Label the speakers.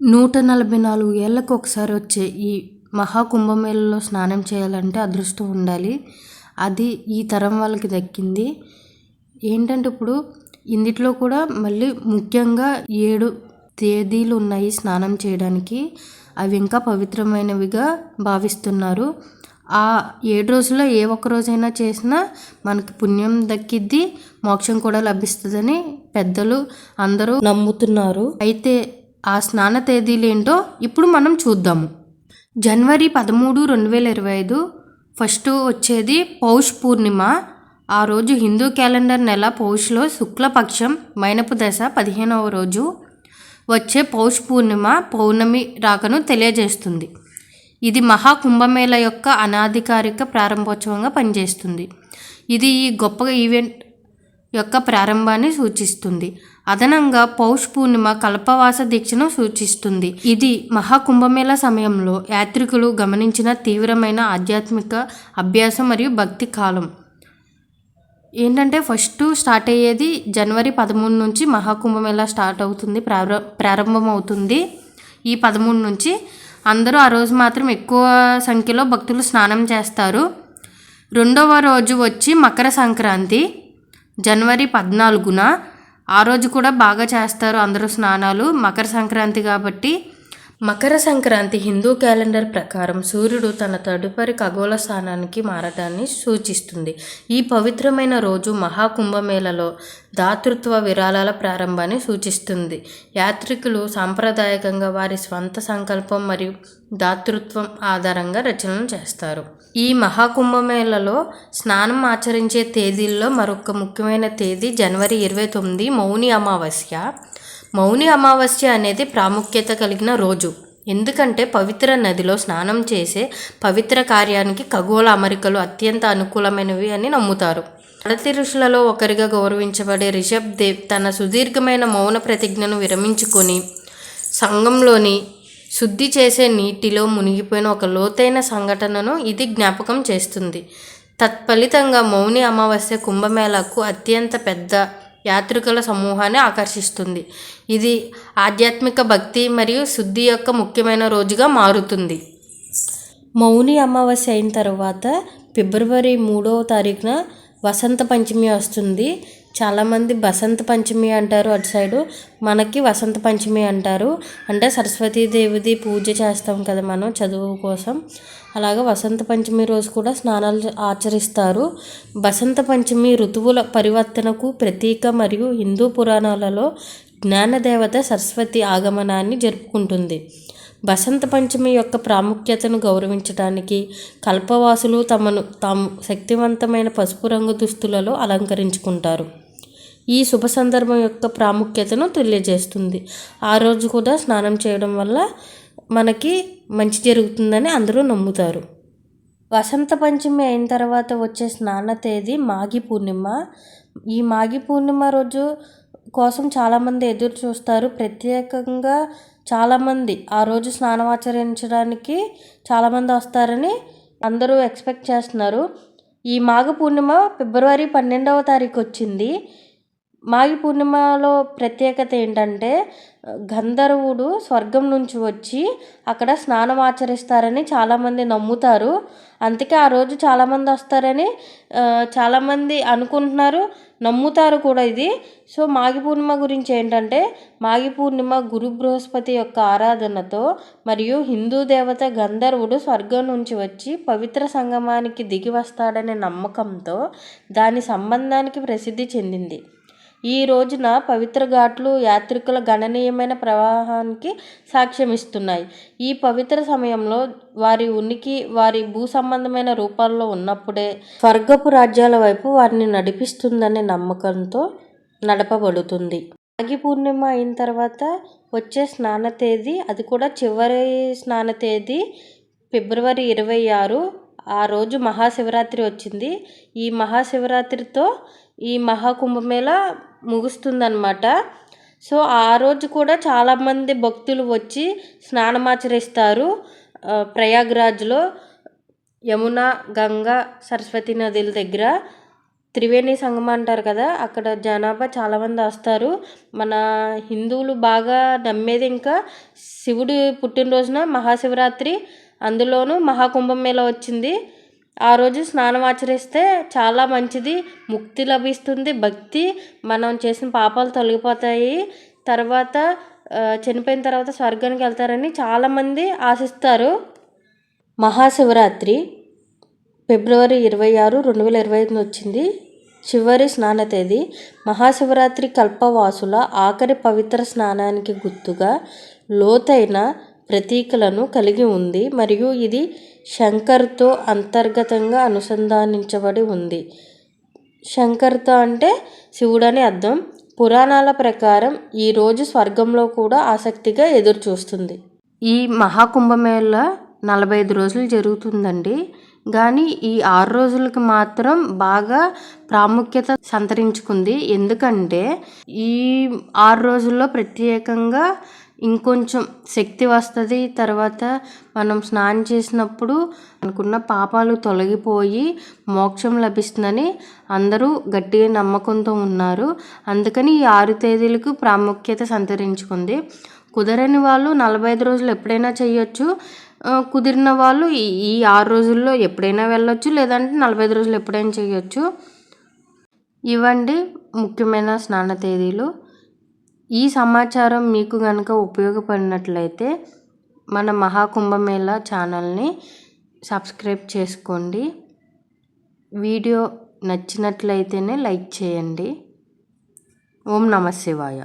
Speaker 1: నూట నలభై నాలుగు ఏళ్ళకు ఒకసారి వచ్చే ఈ మహాకుంభమేళలో స్నానం చేయాలంటే అదృష్టం ఉండాలి. అది ఈ తరం వాళ్ళకి దక్కింది. ఏంటంటే ఇప్పుడు ఇందిట్లో కూడా మళ్ళీ ముఖ్యంగా ఏడు తేదీలు ఉన్నాయి స్నానం చేయడానికి. అవి ఇంకా పవిత్రమైనవిగా భావిస్తున్నారు. ఆ ఏడు రోజుల్లో ఏ ఒక్క రోజైనా చేసినా మనకి పుణ్యం దక్కిద్ది మోక్షం కూడా లభిస్తుందని పెద్దలు అందరూ నమ్ముతున్నారు. అయితే ఆ స్నాన తేదీలు ఏంటో ఇప్పుడు మనం చూద్దాము. జనవరి పదమూడు రెండు వేల ఇరవై ఐదు ఫస్ట్ వచ్చేది పౌష్ పూర్ణిమ. ఆ రోజు హిందూ క్యాలెండర్ నెల పౌష్లో శుక్లపక్షం మైనపు దశ పదిహేనవ రోజు. వచ్చే పౌష్ పూర్ణిమ పౌర్ణమి రాకను తెలియజేస్తుంది. ఇది మహాకుంభమేళ యొక్క అనాధికారిక ప్రారంభోత్సవంగా పనిచేస్తుంది. ఇది ఈ గొప్ప ఈవెంట్ యొక్క ప్రారంభాన్ని సూచిస్తుంది. అదనంగా పౌష్ పూర్ణిమ కల్పవాస దీక్షను సూచిస్తుంది. ఇది మహాకుంభమేళ సమయంలో యాత్రికులు గమనించిన తీవ్రమైన ఆధ్యాత్మిక అభ్యాసం మరియు భక్తి కాలం. ఏంటంటే ఫస్ట్ స్టార్ట్ అయ్యేది జనవరి పదమూడు నుంచి మహాకుంభమేళ స్టార్ట్ అవుతుంది ప్రార ప్రారంభం అవుతుంది ఈ పదమూడు నుంచి అందరూ ఆ రోజు మాత్రం ఎక్కువ సంఖ్యలో భక్తులు స్నానం చేస్తారు. రెండవ రోజు వచ్చి మకర సంక్రాంతి జనవరి పద్నాలుగున ఆ రోజు కూడా బాగా చేస్తారు అందరూ స్నానాలు మకర సంక్రాంతి కాబట్టి. మకర సంక్రాంతి హిందూ క్యాలెండర్ ప్రకారం సూర్యుడు తన తదుపరి ఖగోళ స్థానానికి మారడాన్ని సూచిస్తుంది. ఈ పవిత్రమైన రోజు మహాకుంభమేళలో దాతృత్వ విరాళాల ప్రారంభాన్ని సూచిస్తుంది. యాత్రికులు సాంప్రదాయకంగా వారి స్వంత సంకల్పం మరియు దాతృత్వం ఆధారంగా రచనలు చేస్తారు. ఈ మహాకుంభమేళలో స్నానం ఆచరించే తేదీల్లో మరొక ముఖ్యమైన తేదీ జనవరి ఇరవై తొమ్మిది మౌని అమావాస్య. మౌని అమావాస్య అనేది ప్రాముఖ్యత కలిగిన రోజు. ఎందుకంటే పవిత్ర నదిలో స్నానం చేసే పవిత్ర కార్యానికి ఖగోళ అమరికలు అత్యంత అనుకూలమైనవి అని నమ్ముతారు. భారతీ ఋషులలో ఒకరిగా గౌరవించబడే రిషబ్ దేవ్ తన సుదీర్ఘమైన మౌన ప్రతిజ్ఞను విరమించుకొని సంఘంలోని శుద్ధి చేసే నీటిలో మునిగిపోయిన ఒక లోతైన సంఘటనను ఇది జ్ఞాపకం చేస్తుంది. తత్ఫలితంగా మౌని అమావాస్య కుంభమేళకు అత్యంత పెద్ద యాత్రికుల సమూహాన్ని ఆకర్షిస్తుంది. ఇది ఆధ్యాత్మిక భక్తి మరియు శుద్ధి యొక్క ముఖ్యమైన రోజుగా మారుతుంది. మౌని అమావాస్య అయిన తర్వాత ఫిబ్రవరి మూడవ తారీఖున వసంత పంచమి వస్తుంది. చాలామంది బసంత పంచమి అంటారు అటు సైడు. మనకి వసంత పంచమి అంటారు. అంటే సరస్వతీదేవిది పూజ చేస్తాం కదా మనం చదువు కోసం. అలాగే వసంత పంచమి రోజు కూడా స్నానాలు ఆచరిస్తారు. బసంత పంచమి ఋతువుల పరివర్తనకు ప్రతీక మరియు హిందూ పురాణాలలో జ్ఞానదేవత సరస్వతి ఆగమనాన్ని జరుపుకుంటుంది. బసంత పంచమి యొక్క ప్రాముఖ్యతను గౌరవించడానికి కల్పవాసులు తమను తాము శక్తివంతమైన పసుపు రంగు దుస్తులలో అలంకరించుకుంటారు. ఈ శుభ సందర్భం యొక్క ప్రాముఖ్యతను తెలియజేస్తుంది. ఆ రోజు కూడా స్నానం చేయడం వల్ల మనకి మంచి జరుగుతుందని అందరూ నమ్ముతారు. వసంత పంచమి అయిన తర్వాత వచ్చే స్నాన తేదీ మాఘి పూర్ణిమ. ఈ మాఘి పూర్ణిమ రోజు కోసం చాలామంది ఎదురు చూస్తారు. ప్రత్యేకంగా చాలామంది ఆ రోజు స్నానం ఆచరించడానికి చాలామంది వస్తారని అందరూ ఎక్స్పెక్ట్ చేస్తున్నారు. ఈ మాఘ పూర్ణిమ ఫిబ్రవరి పన్నెండవ తారీఖు వచ్చింది. మాఘి పూర్ణిమలో ప్రత్యేకత ఏంటంటే గంధర్వుడు స్వర్గం నుంచి వచ్చి అక్కడ స్నానం ఆచరిస్తారని చాలామంది నమ్ముతారు. అందుకే ఆ రోజు చాలామంది వస్తారని చాలామంది అనుకుంటున్నారు. నమ్ముతారు కూడా ఇది. సో మాఘి పూర్ణిమ గురించి ఏంటంటే మాఘి పూర్ణిమ గురు బృహస్పతి యొక్క ఆరాధనతో మరియు హిందూ దేవత గంధర్వుడు స్వర్గం నుంచి వచ్చి పవిత్ర సంగమానికి దిగి వస్తాడనే నమ్మకంతో దాని సంబంధానికి ప్రసిద్ధి చెందింది. ఈ రోజున పవిత్ర ఘాట్లు యాత్రికుల గణనీయమైన ప్రవాహానికి సాక్ష్యం ఇస్తున్నాయి ఈ పవిత్ర సమయంలో వారి ఉనికి వారి భూ సంబంధమైన రూపాల్లో ఉన్నప్పుడే స్వర్గపు రాజ్యాల వైపు వారిని నడిపిస్తుందనే నమ్మకంతో నడపబడుతుంది. మాఘి పూర్ణిమ అయిన తర్వాత వచ్చే స్నాన తేదీ అది కూడా చివరి స్నాన తేదీ ఫిబ్రవరి ఇరవై ఆరు ఆ రోజు మహాశివరాత్రి వచ్చింది. ఈ మహాశివరాత్రితో ఈ మహాకుంభమేళ ముగుస్తుందన్నమాట. సో ఆ రోజు కూడా చాలామంది భక్తులు వచ్చి స్నానమాచరిస్తారు ప్రయాగ్రాజ్లో యమున గంగా సరస్వతి నదుల దగ్గర. త్రివేణి సంగమం అంటారు కదా అక్కడ జనాభా చాలామంది వస్తారు. మన హిందువులు బాగా నమ్మేది ఇంకా శివుడు పుట్టినరోజున మహాశివరాత్రి. అందులోనూ మహాకుంభమేళ వచ్చింది. ఆ రోజు స్నానం ఆచరిస్తే చాలా మంచిది. ముక్తి లభిస్తుంది భక్తి. మనం చేసిన పాపాలు తొలగిపోతాయి. తర్వాత చనిపోయిన తర్వాత స్వర్గానికి వెళ్తారని చాలామంది ఆశిస్తారు. మహాశివరాత్రి ఫిబ్రవరి ఇరవై ఆరు రెండు వేల ఇరవై ఐదున వచ్చింది. చివరి స్నాన తేదీ. మహాశివరాత్రి కల్పవాసుల ఆఖరి పవిత్ర స్నానానికి గుర్తుగా లోతైన ప్రతీకలను కలిగి ఉంది మరియు ఇది శంకర్తో అంతర్గతంగా అనుసంధానించబడి ఉంది. శంకర్తో అంటే శివుడని అర్థం. పురాణాల ప్రకారం ఈ రోజు స్వర్గంలో కూడా ఆసక్తిగా ఎదురు చూస్తుంది ఈ మహాకుంభమేళ నలభై ఐదు రోజులు జరుగుతుందండి. కానీ ఈ ఆరు రోజులకి మాత్రం బాగా ప్రాముఖ్యత సంతరించుకుంది. ఎందుకంటే ఈ ఆరు రోజుల్లో ప్రత్యేకంగా ఇంకొంచెం శక్తి వస్తుంది. తర్వాత మనం స్నానం చేసినప్పుడు అనుకున్న పాపాలు తొలగిపోయి మోక్షం లభిస్తుందని అందరూ గట్టిగా నమ్మకంతో ఉన్నారు. అందుకని ఈ ఆరు తేదీలకు ప్రాముఖ్యత సంతరించుకుంది. కుదరని వాళ్ళు నలభై ఐదు రోజులు ఎప్పుడైనా చేయొచ్చు. కుదిరిన వాళ్ళు ఈ ఈ ఆరు రోజుల్లో ఎప్పుడైనా వెళ్ళొచ్చు లేదంటే నలభై ఐదు రోజులు ఎప్పుడైనా చేయొచ్చు. ఇవండి ముఖ్యమైన స్నాన తేదీలు. ఈ సమాచారం మీకు కనుక ఉపయోగపడినట్లయితే మన మహాకుంభమేళ ఛానల్ని సబ్స్క్రైబ్ చేసుకోండి. వీడియో నచ్చినట్లయితేనే లైక్ చేయండి. ఓం నమ శివాయ